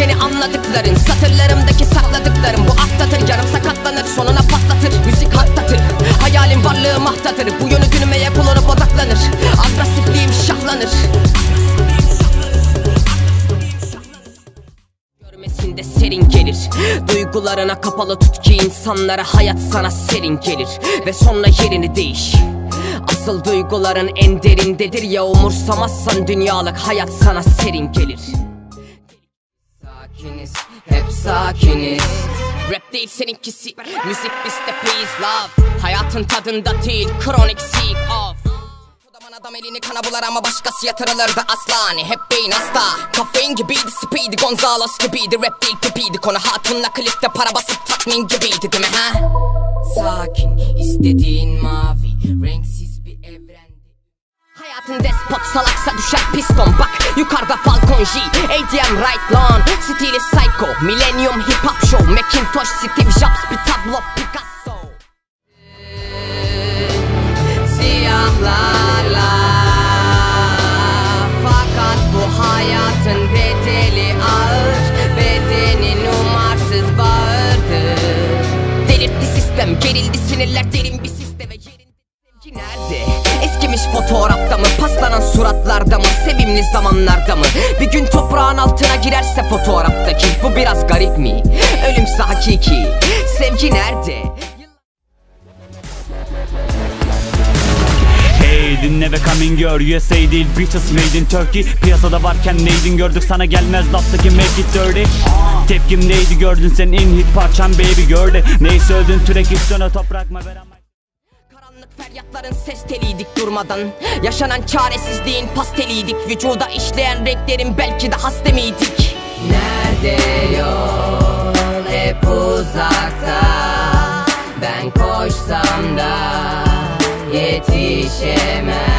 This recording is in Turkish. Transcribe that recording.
yeni anladıkların Satırlarımdaki sakladıklarım. Bu atlatır yarım sakatlanır sonuna patlatır Müzik haktatır Hayalim varlığı mahtadır Bu yönü dönmeye kullanıp odaklanır. Agresifliğim şahlanır. Görmesinde serin gelir. Duygularına kapalı tut ki insanlara hayat sana serin gelir. Ve sonra yerini değiş. Asıl duyguların en derindedir ya umursamazsan dünyalık hayat sana serin gelir Sakiniz, hep sakiniz. Rap değil seninkisi Müzik bizde please love. Hayatın tadında değil kronik seek off Kodaman adam elini kana bular ama başkası yatırılırdı asla. Hani hep beyin hasta. Kafein gibiydi Speedy Gonzales gibiydi. Rap değil pipiydi konu hatunla klipte para basıp tatmin gibiydi değil mi ha? Sakin istediğin mavi Renksiz bir evrendi Hayatın despot salaksa düşer piston. Bak yukarıda Falcon J ADM right lawn Stili psycho Millennium hip hop show. Macintosh Steve Jobs bir tablo Picasso. Siyahlarla Fakat bu hayatın bedeli ağır. Bedenin umarsız bağırdı Delirtti sistem gerildi sinirler derin bir sisteme yerinde Sevgi nerede? Eskimiş fotoğrafta mı? Paslanan suratlarda mı? Sevimli zamanlarda mı? Bir gün toprağın altına girerse fotoğraftaki Bu biraz garip mi? Ölümse hakiki Sevgi nerede? Dinle ve coming gör USA değil bitches made in Turkey Piyasada varken neydin gördük sana gelmez laftaki make it dirty Tepkim neydi gördün sen in hit parçam baby gördü Neyse öldün türek üstüne toprak mı ama Karanlık feryatların ses teliydik durmadan. Yaşanan çaresizliğin pasteliydik. Vücuda işleyen renklerin belki de hasta miydik Nerede yol hep uzakta? Ben koşsam da yetişemem